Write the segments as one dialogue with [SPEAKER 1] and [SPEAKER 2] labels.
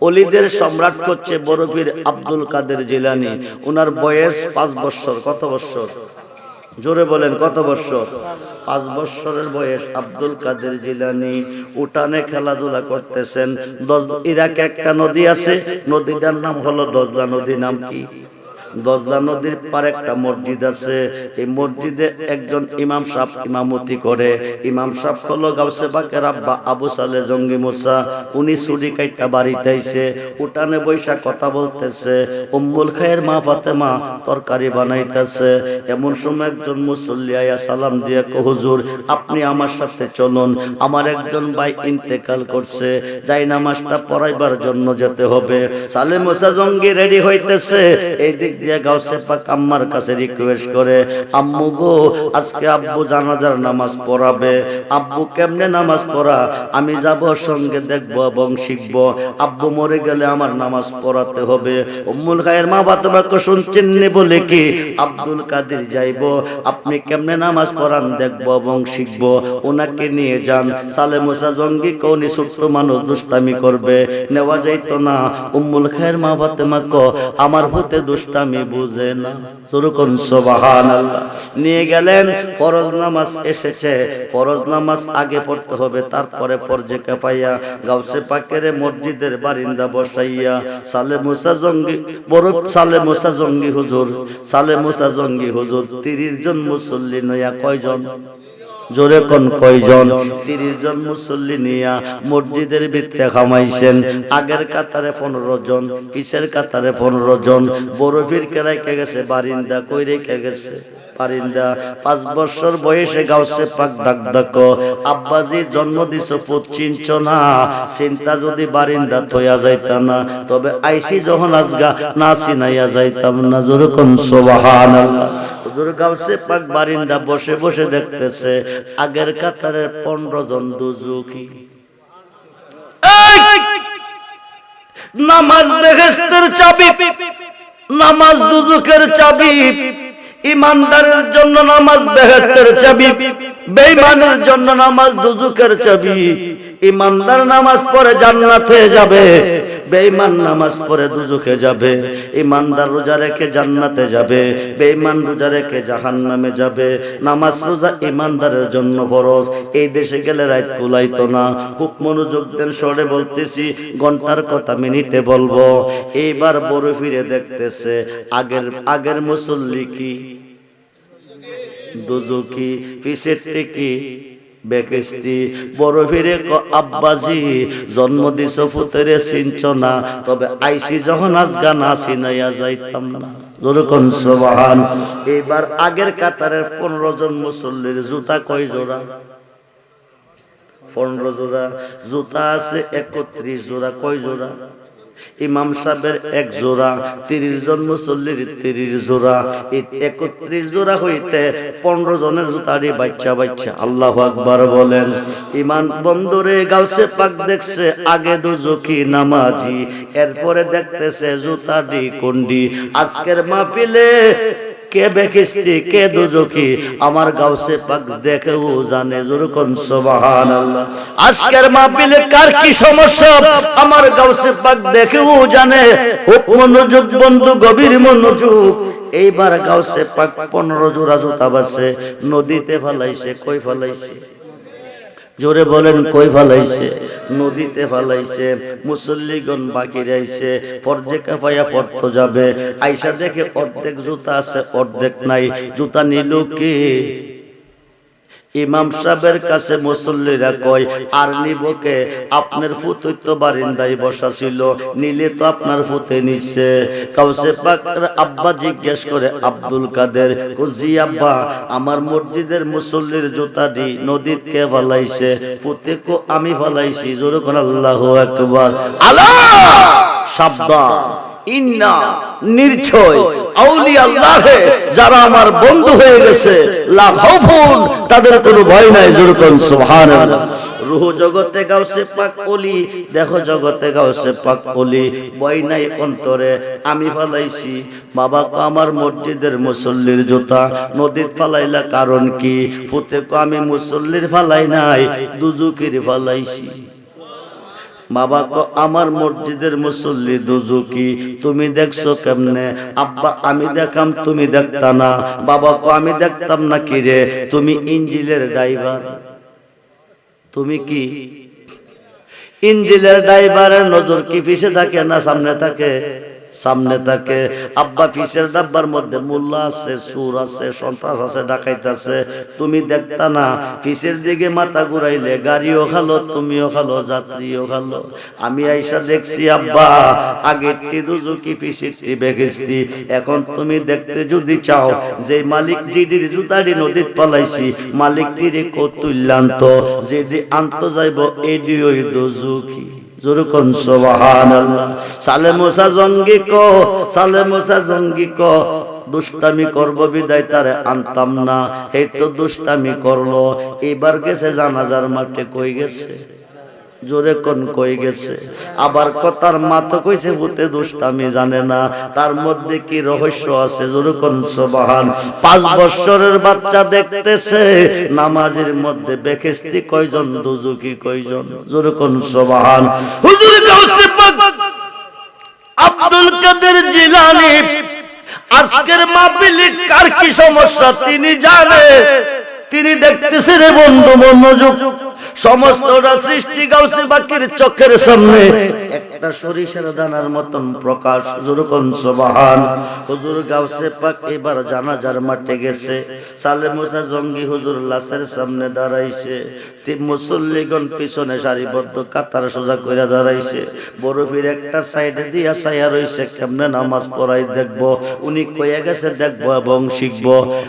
[SPEAKER 1] অলিদের সম্রাট করছে বরফির আব্দুল কাদের জিলানি। ওনার বয়স পাঁচ বৎসর। কত বৎসর? জোরে বলেন, কত বৎসর? পাঁচ বৎসরের বয়স আব্দুল কাদের জিলানি। উঠানে খেলাধুলা করতেছেন। দশ ইরাকে একটা নদী আছে। নদীটার নাম হলো দজলা। নদী নাম কি? দজলা নদীর পার একটা মসজিদ আছে। এই মসজিদে একজন ইমাম সাহেব ইমামতি করে। ইমাম সাহেব হলো গাউসে বাকের আব্বা আবু সালে জঙ্গি মুসা। উনি সুরি কাইটা বাড়িতে আইছে উঠানে বৈশা কথা বলতেছে। উম্মুল খায়ের মা ফাতেমা তরকারি বানাইতেছে। এমন সময় একজন মুসল্লি আয়া সালাম দিয়ে কো হুজুর, আপনি আমার সাথে চলুন। আমার একজন ভাই ইন্তেকাল করছে। যাই নামাজটা পড়াইবার জন্য যেতে হবে। সালে মুসা জঙ্গি রেডি হইতেছে। এই দিক দিয়ে গাউসে পাক আম্মার কাছে রিকোয়েস্ট করে, আম্মু গো, আজকে আব্বু জানাজার নামাজ পড়াবে। আব্বু কেমনে নামাজ পড়া? আমি যাব, সঙ্গে দেখব এবং শিখব। আব্বু মরে গেলে আমার নামাজ পড়াতে হবে। উম্মুল খায়ের মা বাতবাকে শুনছেন নি বলে কি? আব্দুল কাদের যাইব। আপনি কেমনে নামাজ পড়ান, দেখব এবং শিখব। ওনাকে নিয়ে যান। সালে মুসা জঙ্গি কৌনি ছোট্ট মানুষ দুষ্টামি করবে। নেওয়া যাইতো না। উম্মুল খায়ের মা ফাতেমা ক আমার হতে দুষ্টামি বুঝে না। যেরকম সোবাহান নিয়ে গেলেন, ফরজ নামাজ এসেছে। ফরজ নামাজ আগে পড়তে হবে, তারপরে ফরজে কাপাইয়া গাউসে পাকের মসজিদের বারিন্দা বসাইয়া। সালে মুসা জঙ্গি বড় সালে মুসা জঙ্গি হুজুর, সালে মুসা জঙ্গি হুজুর, তিরিশ জন মুসল্লি নয়া কয়জন? জোরে কোন কয়জন? তিরিশ জন মুসল্লি নিয়া মসজিদের ভিতরে খামাইছেন আগের কাতারে পনেরো জন পিছের কাতারে পনেরো জন বরফির কেরাইকে গেছে, বারিন্দা কই রেখে গেছে? বারিন্দা, পাঁচ বছর বয়সে গাউসে পাক ডাক ডাক। আব্বাজি জন্ম দিছ পুত চিনছ না চিন্তা যদি বারিন্দা থইয়া যাইতা না, তবে আইসি যখন আজগা না চিনাইয়া যাইতাম না। জোরে কোন সোবাহান হুজুর গাউসে পাক বারিন্দা বসে বসে দেখতেছে। আগের কাতারের পনেরো জন দুজুকি নামাজ বেহেস্তের চাবি, নামাজ দুজুকের চাবি, ইমানদারের জন্য নামাজ বেহেস্তের চাবি, বেঈমানের জন্য নামাজ দুজুকের চাবি, ইমানদার নামাজ পড়ে জান্নাতে যাবে বেঈমান নামাজ পড়ে দুজুকে যাবে ইমানদার রোজা রেখে জান্নাতে যাবে, বেঈমান রোজা রেখে জাহান্নামে যাবে, নামাজ রোজা ইমানদারের জন্য ফরজ। এই দেশে গেলে রাত কুলাইতো না। খুব মনোযোগ দেন সরে বলতেছি, ঘণ্টার কথা মিনিটে বলব। এইবার বড় ফিরে দেখতেছে, আগের আগের মুসল্লি কি? দুজুকি পিছের টেকি বেকেস্তি বড় ফিরে আব্বাজি, জন্ম দিছ ফুতেরে চিনছ না তবে আইসি যখন আজগা না চিনাইয়া যাইতাম না। যেরকম সবাহান আগের কাতারের পনেরো জন মুসল্লির জুতা কয় জোড়া? পনেরো জোড়া, জুতা আছে একত্রিশ জোড়া, কয় জোড়া? ইমাম সাহেবের এক জোড়া, তিরিশ জন মুসল্লির তিরিশ জোড়া একত্রিশ জোড়া হইতে পনেরো জনের জুতারি বাচ্চা বাচ্চা, আল্লাহ আকবার বলেন। ইমান বন্দরে গাউসে পাক দেখছে, আগে দুজকি নামাজি, এরপরে দেখতেছে জুতাডি কন্ডি আজকের মাহফিলে কে বেকিস্তি কে দুজকি আমার গাউসে পাক দেখেও জানে যেরকম সুবহান আজকের মাহফিলে কার কি সমস্যা? আমার গাউসে পাক দেখেও জানে। মনোযোগ, বন্ধু, গভীর মনোযোগ। এইবার গাউসে পাক পনেরো জোড়া জুতা বাসে নদীতে ফালাইছে, কই ফালাইছে? জোরে বলেন কই ফালাইছে নদীতে ফালাইছে মুসল্লিগণ বাকি রয়েছে পর্দে পাইয়া পড়ত যাবে আইসা দেখে অর্ধেক জুতা আছে অর্ধেক নাই। জুতা নিল কে? ইমাম সাহেবের কাছে মুসল্লিরা কয়, আর নিবকে আপনার ফুতুই তো বারিন্দায় বসা ছিল, নিলে তো আপনার ফুতে নিচ্ছে। কাউসে পাকের আব্বা জিজ্ঞেস করে, আব্দুল কাদের? কুজি আব্বা, আমার মসজিদের মুসল্লির জুতাটি নদীত কে ফলাইছে? ফুতে কো আমি ফলাইছি। জোরে কোন, আল্লাহ একবার আল্লাহ! সাবধান। ইন্না নির্ছয় আউলি আল্লাহে যারা আমার বন্ধু হয়ে গেছে লা তাদের কোনো ভয় নাই যেরকম সুবহানাল্লাহ। রূহ জগতে গাউসে পাক ওলি দেখো জগতে গাউসে পাক ওলি ভয় নাই অন্তরে আমি ফালাইছি। বাবা কো আমার মসজিদের মুসল্লির জুতা নদীত ফালাইলা কারণ কি? ফুতে কো আমি মুসল্লির ফালাই নাই দুজুকির ফালাইছি। বাবা কো, আমার মসজিদের মুসল্লি দুজুকি তুমি দেখছ কেমনে? আব্বা, আমি দেখাম, তুমি দেখতা না। বাবা কো, আমি দেখতাম না কি রে? তুমি ইঞ্জিলের ড্রাইভার। তুমি কি? ইঞ্জিলের ড্রাইভারের নজর কি পিছে থাকে না সামনে থাকে? সামনে থাকে, আব্বা ফিসের ডাব্বার মধ্যে মোল্লা আছে, সুর আছে, সন্ত্রাস আছে, ডাকাইত আছে। তুমি দেখতা না, ফিসের দিকে মাথা ঘুরাইলে গাড়িও খালো, তুমিও খালো, যাত্রীও খালো। আমি আইসা দেখছি, আব্বা, আগেরটি দুজুকি ফিসিরটি বেগেছি এখন তুমি দেখতে যদি চাও যে মালিক জিডির জুতারি নদীত পালাইছি, মালিকটিরে কতুল্যান্ত যেদি আন্ত যাইব এডি ওই দুজুকি। জোরকন সুবহানাল্লাহ। সালে মুসা জঙ্গি কো, সালে মুসা জঙ্গি কো। দুষ্টামি করব বিদায় তারে আনতাম না। এই তো দুষ্টামি করল। এবার গেছে জানাজার মাঠে কই গেছে? জোরে কোন কই গেছে? আবার কথার মাথা কইছে, ভূতে দুষ্টামি জানে না। তার মধ্যে কি রহস্য আছে? জোরে কোন সুবহান। পাঁচ বছরের বাচ্চা দেখতেছে, নামাজের মধ্যে বেকেস্তি কয়জন দুজুকি কয়জন? জোরে কোন সুবহান। হুজুর গাউসে পাক, আব্দুল কাদের জিলানী, আজকের মাহফিলে কার কি সমস্যা তিনি জানে। তিনি দেখতেছে রে বন্ধু, মনোযোগ সমস্তটা সৃষ্টি গাউসে বাকির চোখের সামনে। একটা সরিষার দানার মতন প্রকাশ। যেরকম সবাহান। হুজুর গাউসে পাক এবার জানাজার মাঠে গেছে। সালে মুসা জঙ্গি হুজুর লাশের সামনে দাঁড়াইছে। মুসল্লিগণ পিছনে সারিবদ্ধ কাতার সোজা করে দাঁড়াইছে। বরফির একটা সাইডে দিয়া সাইয়া রইছে কেমনে নামাজ পড়াই দেখব? উনি কয়ে গেছে দেখব এবং শিখব।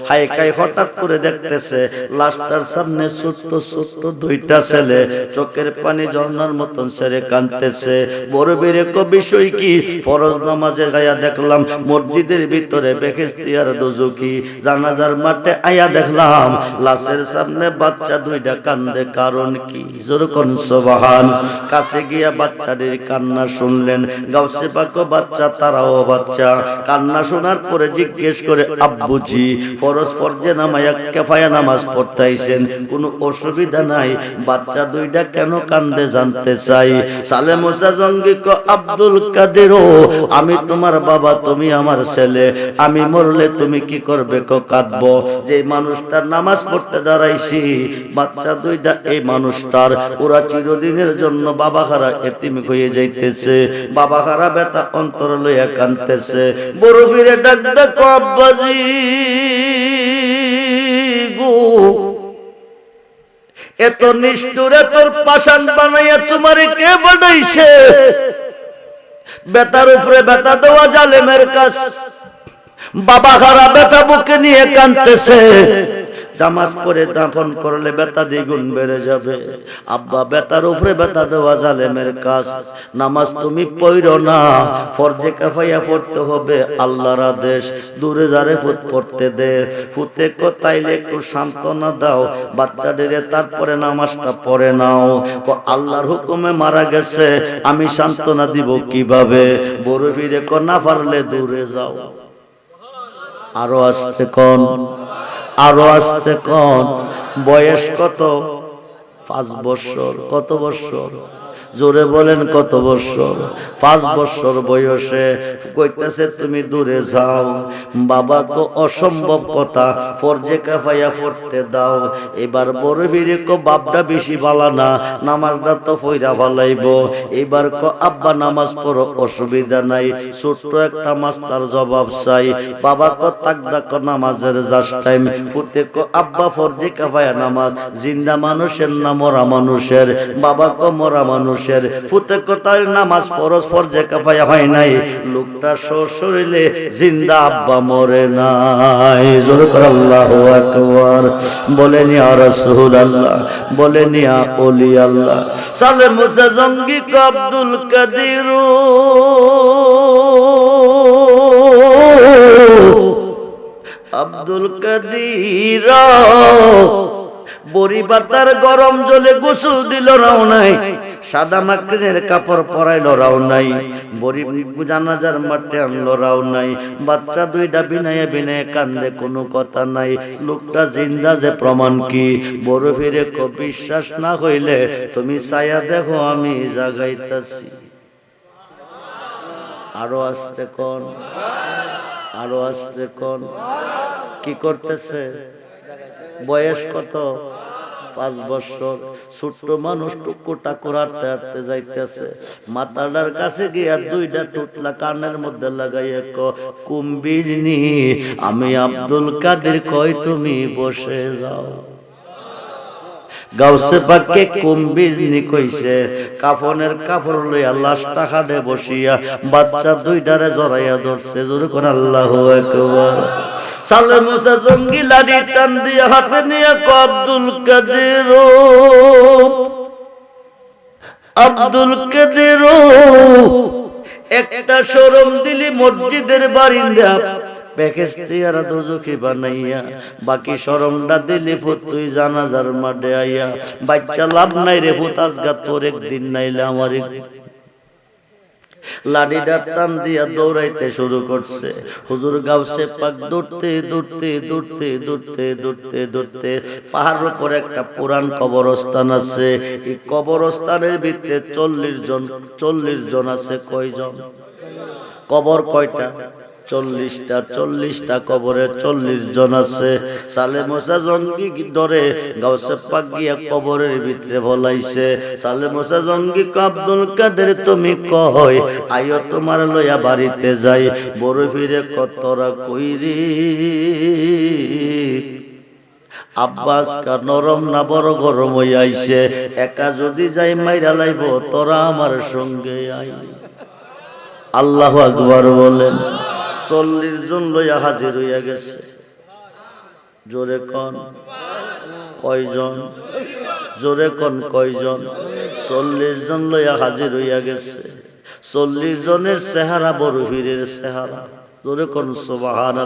[SPEAKER 1] হাই কাই হঠাৎ করে দেখতেছে লাস্টার সামনে ছোট্ট ছোট্ট দুইটা ছেলে চোখের পানি ঝর্ণার মতন ছেড়ে কানতেছে বড় বেড়ে বিষয় কি? ফরজ নামাজে গায়া দেখলাম, মসজিদের ভিতরে বেখেস্তিয়ার দুজুকি জানাজার মাঠে আয়া দেখলাম, লাশের সামনে বাচ্চা দুইটা কান্দে। কারণ কি? যেরকম সবাহান। কাছে গিয়া বাচ্চাদের কান্না শুনলেন। গাউসে পাকো বাচ্চা, তারাও বাচ্চা। কান্না শোনার পরে জিজ্ঞেস করে, আব্বুজি, ফরজ ফরজে নামায়া কেফায়া নামাজ পড়তাইছেন। কোনো অসুবিধা নাই? বাচ্চা দুইটা কেন কান্দে জানতে চাই? সালে মোসা জঙ্গি কো আব্দুল কাদের আমি তোমার বাবা, তুমি আমার ছেলে, আমি মরলে তুমি কি করবে কো কাঁদবো? যে মানুষটার নামাজ পড়তে দাঁড়াইছি, বাচ্চা দুইটা এই মানুষটার, ওরা চিরদিনের জন্য বাবা খারা এতিম হয়ে যাইতেছে। বাবা খারা বেতা অন্তর লইয়া কানতেছে বড় ফিরে ডাক ডাক আব্বাজি গো। এত নিষ্ঠুর তোর পাশান বানাইয়া তোমারে কে বানাইছে? বেতার উপরে বেতা দেওয়া জালেমের কাজ। বাবা খারা বেতা বুকে নিয়ে কানতেছে জামাজ পরে দাফন করলে বেতা দ্বিগুণ বেড়ে যাবে। আব্বা বেতার উপরে বেতা দেওয়া জালেমের কাজ। নামাজ তুমি পড়ো না, ফরজে কাফাইয়া পড়তে হবে আল্লাহর আদেশ। দূরে যারে ফুট পড়তে দে, ফুতে কোথাইলে একটু সান্ত্বনা দাও। বাচ্চাদের তারপরে নামাজটা পড়ে নাও। ক, আল্লাহর হুকুমে মারা গেছে, আমি সান্ত্বনা দিব কীভাবে? বড় ফিরে কো, না পারলে দূরে যাও। আরও আসতে কোন। আরও আসতে কন? বয়স কত? পাঁচ বছর কত বছর? জোরে বলেন কত বছর? পাঁচ বছর বয়সে কইতেছে, তুমি দূরে যাও। বাবা তো অসম্ভব কথা, ফরজে কাফাইয়া পড়তে দাও। এবার বড় ভিড়ে কো বাপটা বেশি ভালা না, নামাজটা তো ফইরা ভালাইব এবার ক আব্বা নামাজ পড়ো, অসুবিধা নাই। ছোট্ট একটা মাস্টার জবাব চাই। বাবা ক তাকদা ক নামাজের জাস্ট টাইম। ফুতে ক আব্বা ফরজে কাফাইয়া নামাজ। জিন্দা মানুষের না মরা মানুষের? বাবা ক মরা মানুষের ফুতে ক নামাজ ফরজ ফরজে কাফায়া হয় নাই। লোকটা শরীরে জিন্দা আব্বা মরে নাই। জোর কর আল্লাহ আকবার। বলেন, ইয়া রাসূলুল্লাহ, বলেন, ইয়া ওলি আল্লাহ সালে মুসা জঙ্গি আব্দুল কাদির। আব্দুল কাদির। বড়ি পাতার গরম জলে গোসল দিল নাও নাই সাদা মাকড়িনের কাপড় পরাই লড়াও নাই বড়ি জানাজার মাঠে লড়াও নাই, বাচ্চা দুইটা বিনায়ে বিনায়ে কান্দে, কোনো কথা নাই। লোকটা জিন্দা যে প্রমাণ কি? বড় ফিরে বিশ্বাস না হইলে তুমি ছায়া দেখো আমি জাগাইতাছি। আরও আসতে কোন, আরও আসতে কোন। কি করতেছে? বয়স কত? পাঁচ বছর ছোট্ট মানুষ টুকু টাকুর হাঁটতে যাইতেছে। মাতাটার কাছে গিয়া দুইটা টুটলা কানের মধ্যে লাগাইয়া ক কুম্বিজনি আমি আব্দুল কাদের কই তুমি বসে যাও। গাউসে পাকে কুম্বিজনি কইছে, কাফনের কাপড় লইয়া লাশটা খাটে বসিয়া বাচ্চা দুই দুইটারে জড়াইয়া ধরছে, জোর কোন আল্লাহ একবার সালে মুসা জঙ্গি লাড়ি টান দিয়া হাতে নিয়ে আব্দুল কাদের আব্দুল কাদের একটা শরম দিলি মসজিদের বারিন্দা বানাইয়া, বাকি তুই বাচ্চা লাভ নাই রে ফুত তোর একদিন নাইলে আমার লাডিটা টান দিয়া দৌড়াইতে শুরু করছে। হুজুর গাউসে পাক দৌড়তে দৌড়তে দৌড়তে দৌড়তে দৌড়তে দৌড়তে পাহাড়ের উপর একটা পুরান কবরস্থান আছে। এই কবরস্থানের ভিতরে চল্লিশ জন চল্লিশ জন আছে কয়জন? কবর কয়টা? চল্লিশটা চল্লিশটা কবরে চল্লিশ জন আছে। সালে মোসা জঙ্গি ধরে গাউসে পাক গিয়া কবরের ভিতরে ভলাইছে সালে মোসা জঙ্গি আব্দুল কাদের তুমি কয় আইও তোমার লইয়া বাড়িতে যাই, বড় ফিরে কতরা কইরি? আব্বাস কা নরম না বড় গরম হই আইছে, একা যদি যাই মাইরা লাইব, তোরা আমার সঙ্গে আই। আল্লাহ আকবার বলেন। চল্লিশ জন লইয়া হাজির হইয়া গেছে। জোরে কন, কয়জন? জোরে কন, কয়জন? চল্লিশ জন লইয়া হাজির হইয়া গেছে। চল্লিশ জনের চেহারা বড় হিরের চেহারা। জোরে কন সোবাহান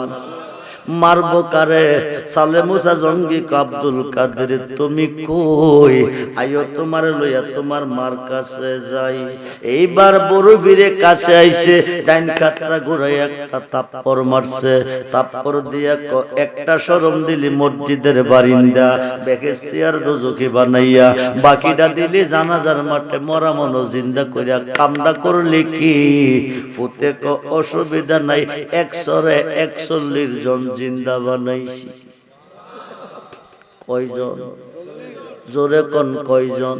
[SPEAKER 1] মারব কারে? সালে মুসা জঙ্গি আব্দুল কাদের, তুমি কই? আইও তোমার লইয়া তোমার মার কাছে যাই। এইবার বড় ভিড়ে কাছে আইছে, ডাইন খাতরা ঘুরাই একটা তাপ্পর মারছে। তাপ্পর দিয়া একটা শরম দিলি মসজিদের বারিন্দা বেকেস্তিয়ার দোজখি বানাইয়া। বাকিটা দিলি জানাজার মাঠে মরা মনো জিন্দা করিয়া কামটা করলি কি? ফুতে অসুবিধা নাই, একশরে একচল্লিশ জন জিন্দা বানাইছি কয়জন? জোরে কন কয়জন?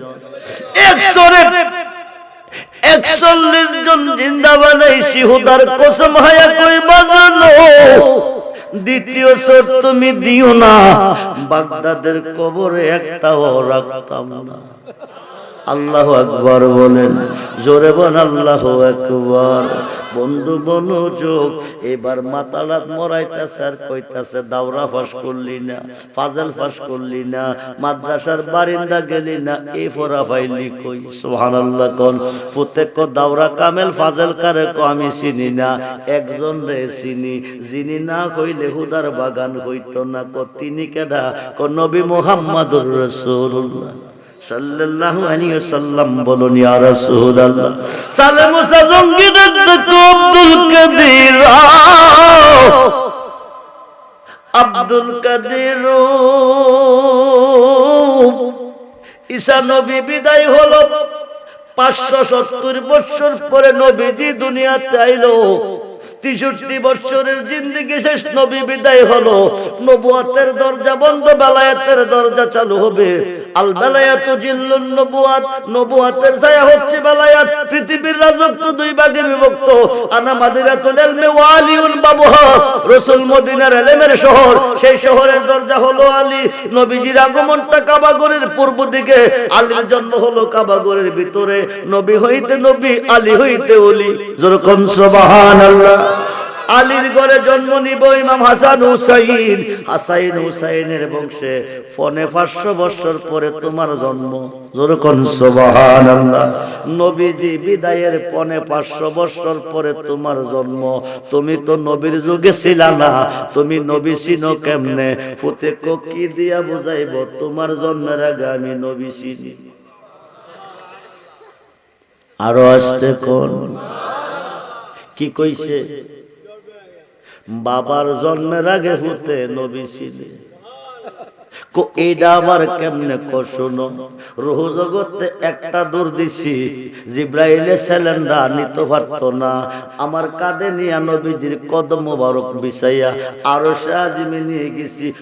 [SPEAKER 1] একশরে। একচল্লিশ জন জিন্দা বানাইছি হুদার কসম হায়া কই বাজানো দ্বিতীয় সর তুমি দিও না, বাগদাদের কবরে একটাও রাখতাম না। আল্লাহ আকবার বলেন, জোরে বল আল্লাহ আকবার। বন্ধু মনোযোগ, এবার মাতালাত মরাইতেছে আর কইতাছে, দাওরা ফাঁস করলি না, ফাজল ফাঁস করলি না, মাদ্রাসার বারিন্দা গেলি না এই ফোরা ফাইলি কই? সুবহানাল্লাহ কোন, প্রত্যেক দাওরা কামেল ফাজল কারে কো আমি চিনি না, একজন রে চিনি, যিনি না কইলে হুদার বাগান হইতো না ক, তিনি কেডা? ক নবী মুহাম্মাদুর রাসূলুল্লাহ। সাল্লাল্লাহু আলাইহি ওয়াসাল্লাম ইয়া রাসূলুল্লাহ, সালে মুসা আব্দুল কাদের আব্দুল কাদের ঈসা নবী বিদায় হলো। পাঁচশো সত্তর বছর পরে নবীজি দুনিয়াতে আইলো। তেষট্টি বছরের জিন্দিগি শেষ, নবী বিদায় হলো। নবুয়াতের দরজা বন্ধ, বেলায়াতের দরজা চালু হবে। আল বেলায়াত জিল্লুন নবুয়াত, নবুয়াতের ছায়া হচ্ছে বেলায়াত। পৃথিবীর রাজত্ব দুই ভাগে বিভক্ত। আনা মাদিনাতুল ইলমি ওয়া আলিউন বাবুহা, রাসূল মদিনার শহর। সেই শহরের দরজা হলো আলী। নবীজির আগমনটা কাবাগরের পূর্ব দিকে। আলীর জন্ম হলো কাবাগরের ভিতরে। নবী হইতে নবী, আলী হইতে ওলি যেরকম সুবহানাল্লাহ। আলীর ঘরে জন্ম নিব ইমাম হাসান হুসাইন। হাসাইন হুসাইনের বংশে ফনে পাঁচশো বছর পরে তোমার জন্ম। নবীজি বিদায়ের পনে পাঁচশো পরে তোমার জন্ম। তুমি তো নবীর যুগে ছিলা না। তুমি নবী চিনো কেমনে? ফুতে কি দিয়া বুঝাইব? তোমার জন্মের আগে আমি নবী চিনি আরও আসতে কোন। কি কইছে? বাবার জন্মের আগে হতে নবী ছিলে। এইটা আবার কেমনে জগতে একটা দূর দিছি, জিব্রাইলে সিলিন্ডার নিতে পারতো না। আমার কাঁধে নিয়ে নবীজির কদম মোবারক বিছাইয়া আরও সাজিমে নিয়ে গেছি।